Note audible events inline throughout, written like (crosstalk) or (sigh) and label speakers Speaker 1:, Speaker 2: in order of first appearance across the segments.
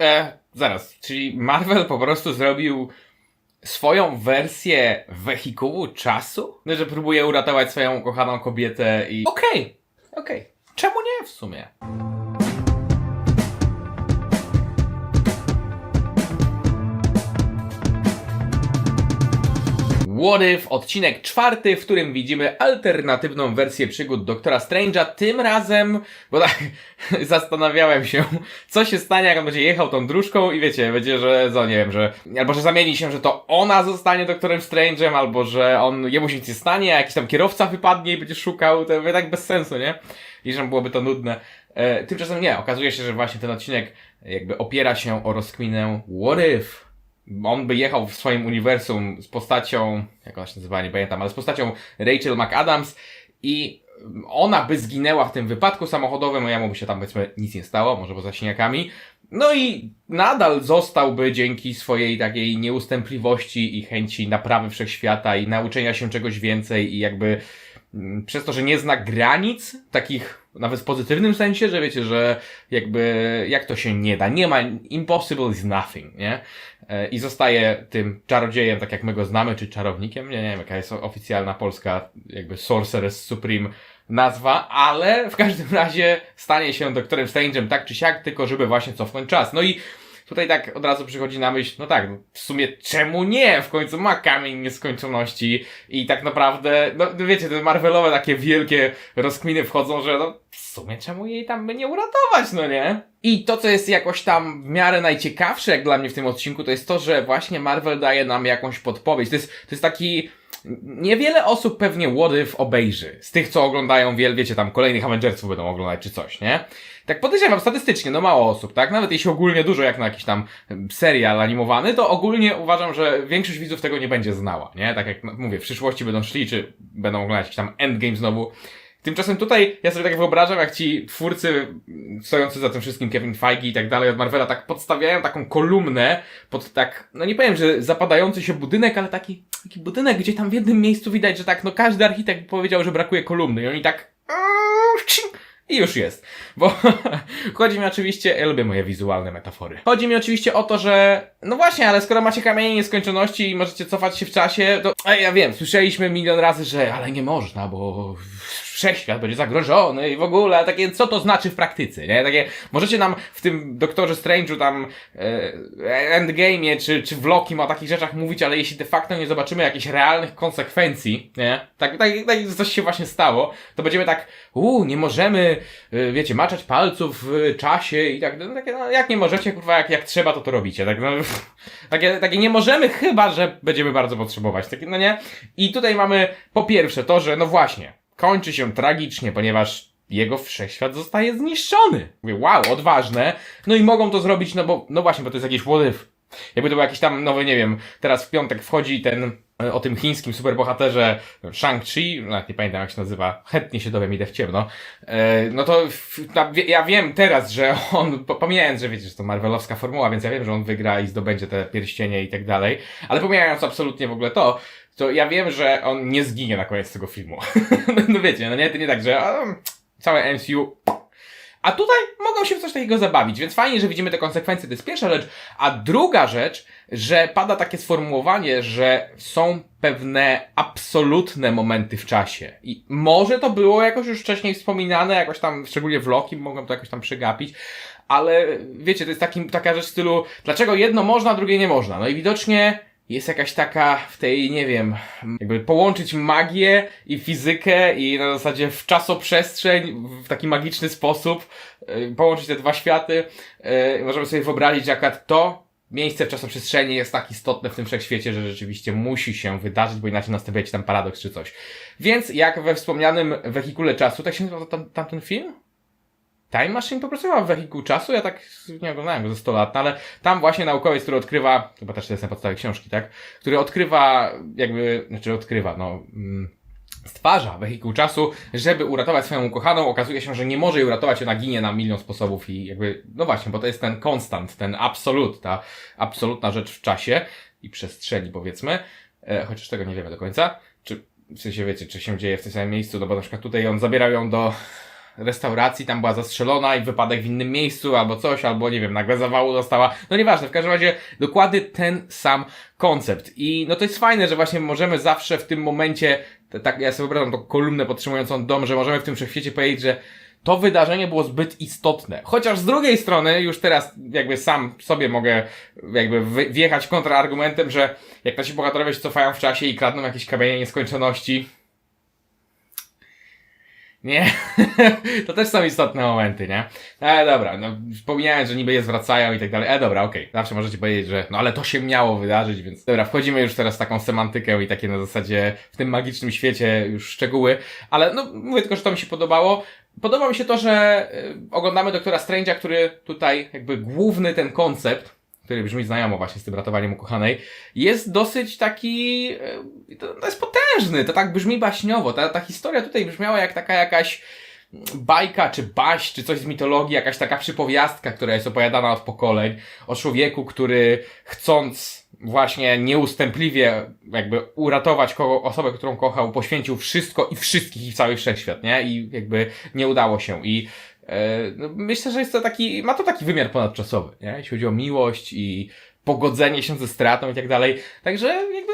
Speaker 1: E, zaraz, czyli Marvel po prostu zrobił swoją wersję wehikułu czasu? No, że próbuje uratować swoją ukochaną kobietę i... Okej, okej. Czemu nie w sumie? What If, odcinek czwarty, w którym widzimy alternatywną wersję przygód Doktora Strange'a. Tym razem, bo tak (laughs) zastanawiałem się, co się stanie, jak on będzie jechał tą dróżką i wiecie, będzie, że, co nie wiem, że, albo że zamieni się, że to ona zostanie Doktorem Strange'em, albo że on, jemu się nic nie stanie, a jakiś tam kierowca wypadnie i będzie szukał, to tak bez sensu, nie? I że byłoby to nudne. E, tymczasem nie, okazuje się, że właśnie ten odcinek jakby opiera się o rozkminę What If? On by jechał w swoim uniwersum z postacią, jak ona się nazywa, nie pamiętam, ale z postacią Rachel McAdams i ona by zginęła w tym wypadku samochodowym, a jemu by się tam powiedzmy nic nie stało, może poza siniakami. No i nadal zostałby dzięki swojej takiej nieustępliwości i chęci naprawy wszechświata i nauczenia się czegoś więcej i jakby mm, przez to, że nie zna granic, takich nawet w pozytywnym sensie, że wiecie, że jakby jak to się nie da, nie ma, impossible is nothing, nie? E, I zostaje tym czarodziejem, tak jak my go znamy, czy czarownikiem, nie, nie wiem jaka jest oficjalna polska jakby Sorceress Supreme nazwa, ale w każdym razie stanie się doktorem Strange'em tak czy siak, tylko żeby właśnie cofnąć czas. No i tutaj tak od razu przychodzi na myśl, no tak, w sumie czemu nie? W końcu ma kamień nieskończoności i tak naprawdę, no wiecie, te Marvelowe takie wielkie rozkminy wchodzą, że no w sumie czemu jej tam by nie uratować, no nie? I to, co jest jakoś tam w miarę najciekawsze jak dla mnie w tym odcinku, to jest to, że właśnie Marvel daje nam jakąś podpowiedź. To jest, to jest taki Niewiele osób pewnie What obejrzy. Z tych, co oglądają, wiel, wiecie, tam kolejnych Avengersów będą oglądać czy coś, nie? Tak podejrzewam, statystycznie, no mało osób, tak? Nawet jeśli ogólnie dużo, jak na jakiś tam serial animowany, to ogólnie uważam, że większość widzów tego nie będzie znała, nie? Tak jak mówię, w przyszłości będą szli, czy będą oglądać jakiś tam Endgame znowu. Tymczasem tutaj ja sobie tak wyobrażam, jak ci twórcy stojący za tym wszystkim, Kevin Feige i tak dalej od Marvela, tak podstawiają taką kolumnę pod tak, no nie powiem, że zapadający się budynek, ale taki, taki budynek, gdzie tam w jednym miejscu widać, że tak, no każdy architekt powiedział, że brakuje kolumny i oni tak i już jest. Bo (laughs) chodzi mi oczywiście, ja lubię moje wizualne metafory. Chodzi mi oczywiście o to, że no właśnie, ale skoro macie kamienie nieskończoności i możecie cofać się w czasie, to a ja wiem, słyszeliśmy milion razy, że ale nie można, bo wszechświat będzie zagrożony i w ogóle, takie, co to znaczy w praktyce, nie? Takie, możecie nam w tym Doktorze Strange'u tam e, Endgame'ie czy, czy w Loki o takich rzeczach mówić, ale jeśli de facto nie zobaczymy jakichś realnych konsekwencji, nie? Tak, tak, tak coś się właśnie stało, to będziemy tak, uuu, nie możemy, e, wiecie, maczać palców w czasie i tak, no, takie, no, jak nie możecie, kurwa, jak, jak trzeba, to to robicie, tak, no, (laughs) takie, takie nie możemy, chyba, że będziemy bardzo potrzebować, takie, no nie? I tutaj mamy po pierwsze to, że, no właśnie, kończy się tragicznie, ponieważ jego wszechświat zostaje zniszczony. Mówię, wow, odważne. No i mogą to zrobić, no bo, no właśnie, bo to jest jakiś if. Jakby to był jakiś tam nowy, nie wiem, teraz w piątek wchodzi ten e, o tym chińskim superbohaterze Shang-Chi, no, nie pamiętam jak się nazywa, chętnie się dowiem, idę w ciemno. E, no to ja wiem teraz, że on, pomijając, że wiecie, że to Marvelowska formuła, więc ja wiem, że on wygra i zdobędzie te pierścienie i tak dalej, ale pomijając absolutnie w ogóle to, to ja wiem, że on nie zginie na koniec tego filmu. (laughs) no wiecie, no nie, to nie tak, że um, całe MCU a tutaj mogą się w coś takiego zabawić, więc fajnie, że widzimy te konsekwencje, to jest pierwsza rzecz. A druga rzecz, że pada takie sformułowanie, że są pewne absolutne momenty w czasie. I może to było jakoś już wcześniej wspominane, jakoś tam, szczególnie w Loki, mogą to jakoś tam przegapić, ale wiecie, to jest taki, taka rzecz w stylu, dlaczego jedno można, drugie nie można. No i widocznie jest jakaś taka w tej, nie wiem, jakby połączyć magię i fizykę i na zasadzie w czasoprzestrzeń w taki magiczny sposób, yy, połączyć te dwa światy. Yy, możemy sobie wyobrazić, jak to miejsce w czasoprzestrzeni jest tak istotne w tym wszechświecie, że rzeczywiście musi się wydarzyć, bo inaczej następuje tam paradoks czy coś. Więc jak we wspomnianym wehikule czasu, tak się nazywa tam, tamten film? Time Machine popracował w wehikuł czasu, ja tak nie oglądałem go ze 100 lat, no ale tam właśnie naukowiec, który odkrywa, chyba też to jest na podstawie książki, tak? Który odkrywa, jakby, znaczy odkrywa, no, mm, stwarza wehikuł czasu, żeby uratować swoją ukochaną, okazuje się, że nie może jej uratować, ona ginie na milion sposobów i jakby, no właśnie, bo to jest ten konstant, ten absolut, ta absolutna rzecz w czasie i przestrzeni, powiedzmy, e, chociaż tego nie wiemy do końca, czy w sensie wiecie, czy się dzieje w tym samym miejscu, no bo na przykład tutaj on zabierał ją do restauracji tam była zastrzelona i wypadek w innym miejscu albo coś, albo nie wiem, nagle zawału dostała. No nieważne, w każdym razie dokładnie ten sam koncept. I no to jest fajne, że właśnie możemy zawsze w tym momencie, tak ja sobie wyobrażam tą kolumnę podtrzymującą dom, że możemy w tym wszechświecie powiedzieć, że to wydarzenie było zbyt istotne. Chociaż z drugiej strony, już teraz jakby sam sobie mogę jakby wjechać kontrargumentem, że jak nasi bohaterowie się cofają w czasie i kradną jakieś kamienie nieskończoności, nie, (laughs) to też są istotne momenty, nie? Ale dobra, no wspomniałem, że niby je zwracają i tak dalej. E dobra, okej, zawsze możecie powiedzieć, że no ale to się miało wydarzyć, więc dobra, wchodzimy już teraz w taką semantykę i takie na zasadzie w tym magicznym świecie już szczegóły, ale no mówię tylko, że to mi się podobało. Podoba mi się to, że y, oglądamy Doktora Strange'a, który tutaj jakby główny ten koncept, który brzmi znajomo właśnie z tym ratowaniem ukochanej, jest dosyć taki, y, to, jest potężny, to tak brzmi baśniowo, ta, ta historia tutaj brzmiała jak taka jakaś bajka, czy baś, czy coś z mitologii, jakaś taka przypowiastka, która jest opowiadana od pokoleń, o człowieku, który chcąc właśnie nieustępliwie jakby uratować kogo, osobę, którą kochał, poświęcił wszystko i wszystkich i cały wszechświat, nie? I jakby nie udało się. I e, myślę, że jest to taki, ma to taki wymiar ponadczasowy, nie? Jeśli chodzi o miłość i pogodzenie się ze stratą i tak dalej. Także jakby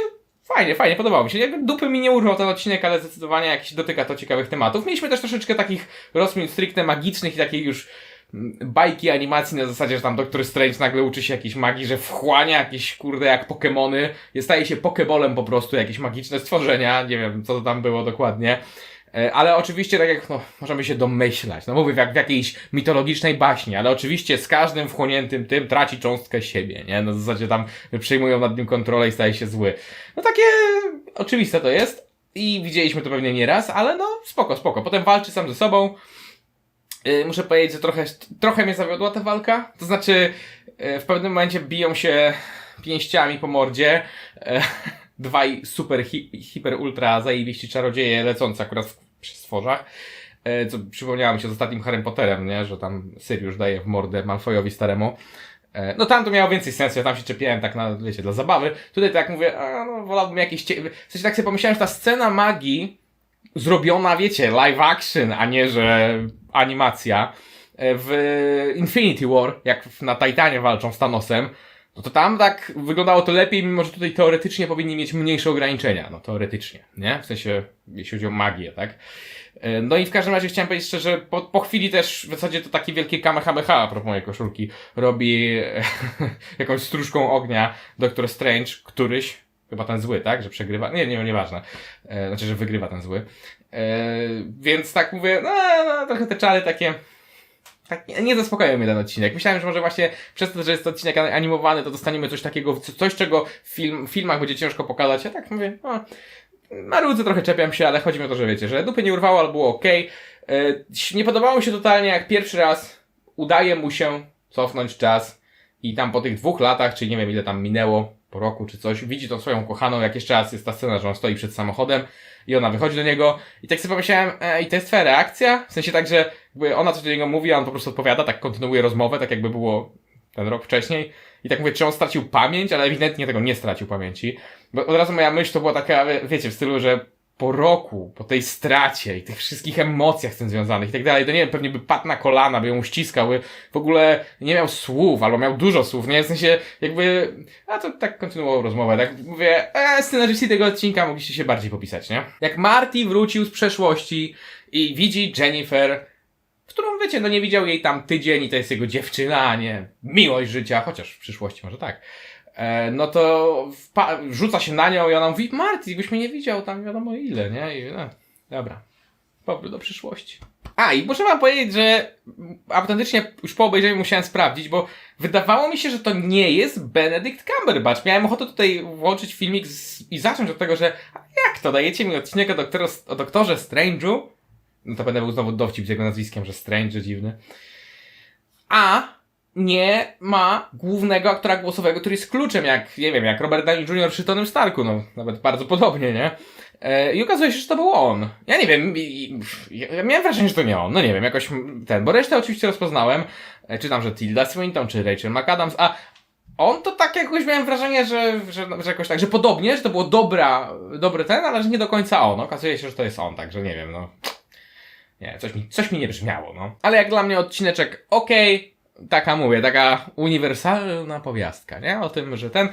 Speaker 1: Fajnie, fajnie, podobało mi się. Jakby dupy mi nie urwał ten odcinek, ale zdecydowanie jakiś dotyka to ciekawych tematów. Mieliśmy też troszeczkę takich rozmin stricte magicznych i takiej już mm, bajki animacji na zasadzie, że tam Doktor Strange nagle uczy się jakiejś magii, że wchłania jakieś kurde jak Pokemony, staje się Pokebolem po prostu, jakieś magiczne stworzenia, nie wiem co to tam było dokładnie. E, Ale oczywiście, tak jak no, możemy się domyślać, no mówię, jak w jakiejś mitologicznej baśni, ale oczywiście z każdym wchłoniętym tym traci cząstkę siebie, nie? Na zasadzie tam przejmują nad nim kontrolę i staje się zły. No takie oczywiste to jest i widzieliśmy to pewnie nieraz, ale no spoko, spoko. Potem walczy sam ze sobą. Yy, muszę powiedzieć, że trochę, trochę mnie zawiodła ta walka. To znaczy, yy, w pewnym momencie biją się pięściami po mordzie. Yy, dwaj super, hi, hiper, ultra zajebiści czarodzieje lecące akurat w, przy stworzach. Yy, co przypomniało mi się z ostatnim Harry Potterem, nie? Że tam Sirius daje w mordę Malfoyowi staremu. E, No tam to miało więcej sensu, ja tam się czepiałem tak na, wiecie, dla zabawy. Tutaj tak mówię, a, no wolałbym jakieś... Cie... W sensie tak sobie pomyślałem, że ta scena magii zrobiona, wiecie, live action, a nie, że animacja e, w Infinity War, jak na Titanie walczą z Thanosem, no to tam tak wyglądało to lepiej, mimo że tutaj teoretycznie powinni mieć mniejsze ograniczenia. No teoretycznie, nie? W sensie, jeśli chodzi o magię, tak? E, No i w każdym razie chciałem powiedzieć szczerze, po, po chwili też w zasadzie to takie wielkie kamehameha a propos mojej koszulki robi e, (laughs) jakąś stróżką ognia Doctor Strange, któryś, chyba ten zły, tak? Że przegrywa, nie, nie, nieważne, e, znaczy, że wygrywa ten zły. Więc tak mówię, no, no trochę te czary takie tak nie, zaspokajają mnie ten odcinek. Myślałem, że może właśnie przez to, że jest to odcinek animowany, to dostaniemy coś takiego, co- coś czego w film, filmach będzie ciężko pokazać. Ja tak mówię, no, marudzę, trochę czepiam się, ale chodzi mi o to, że wiecie, że dupy nie urwało, ale było ok. Nie podobało mi się totalnie, jak pierwszy raz udaje mu się cofnąć czas i tam po tych dwóch latach, czy nie wiem ile tam minęło, po roku czy coś, widzi tą swoją kochaną, jak jeszcze raz jest ta scena, że on stoi przed samochodem i ona wychodzi do niego i tak sobie pomyślałem, e, i to jest twoja reakcja? W sensie tak, że jakby ona coś do niego mówi, a on po prostu odpowiada, tak kontynuuje rozmowę, tak jakby było ten rok wcześniej. I tak mówię, czy on stracił pamięć, ale ewidentnie tego nie stracił pamięci. Bo od razu moja myśl to była taka, wie- wiecie, w stylu, że po roku, po tej stracie i tych wszystkich emocjach z tym związanych i tak dalej, to nie wiem, pewnie by padł na kolana, by ją uściskał, by w ogóle nie miał słów, albo miał dużo słów, nie? W sensie, jakby, a to tak kontynuował rozmowę, tak mówię, e, scenarzyści tego odcinka mogliście się bardziej popisać, nie? Jak Marty wrócił z przeszłości i widzi Jennifer, którą, wiecie, no nie widział jej tam tydzień i to jest jego dziewczyna, a nie miłość życia, chociaż w przyszłości może tak. E, no to rzuca się na nią i ona mówi, Marty, byś mnie nie widział tam wiadomo ile, nie? I, no, dobra. Powrót do przyszłości. A, i muszę wam powiedzieć, że autentycznie już po obejrzeniu musiałem sprawdzić, bo wydawało mi się, że to nie jest Benedict Cumberbatch. Miałem ochotę tutaj włączyć filmik z, i zacząć od tego, że jak to, dajecie mi odcinek o, doktoro, o doktorze Strange'u? No to będę był znowu dowcip z jego nazwiskiem, że Strange, dziwny. A nie ma głównego aktora głosowego, który jest kluczem, jak, nie wiem, jak Robert Downey Jr. przy Tonym Starku, no, nawet bardzo podobnie, nie? E, I okazuje się, że to był on. Ja nie wiem, i, ja miałem wrażenie, że to nie on, no nie wiem, jakoś ten, bo resztę oczywiście rozpoznałem, e, czy tam, że Tilda Swinton, czy Rachel McAdams, a on to tak jakoś miałem wrażenie, że, że, że jakoś tak, że podobnie, że to było dobra, dobry ten, ale że nie do końca on. Okazuje się, że to jest on, także nie wiem, no. Nie, coś mi, coś mi nie brzmiało, no. Ale jak dla mnie odcineczek okej, taka mówię, taka uniwersalna powiastka, nie? O tym, że ten...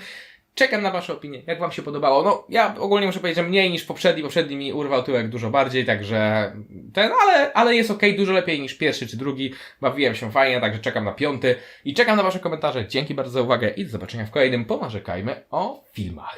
Speaker 1: Czekam na Wasze opinie, jak Wam się podobało. No, ja ogólnie muszę powiedzieć, że mniej niż poprzedni. Poprzedni mi urwał tyłek dużo bardziej, także ten, ale, ale jest ok, dużo lepiej niż pierwszy czy drugi. Bawiłem się fajnie, także czekam na piąty i czekam na Wasze komentarze. Dzięki bardzo za uwagę i do zobaczenia w kolejnym Ponarzekajmy o filmach.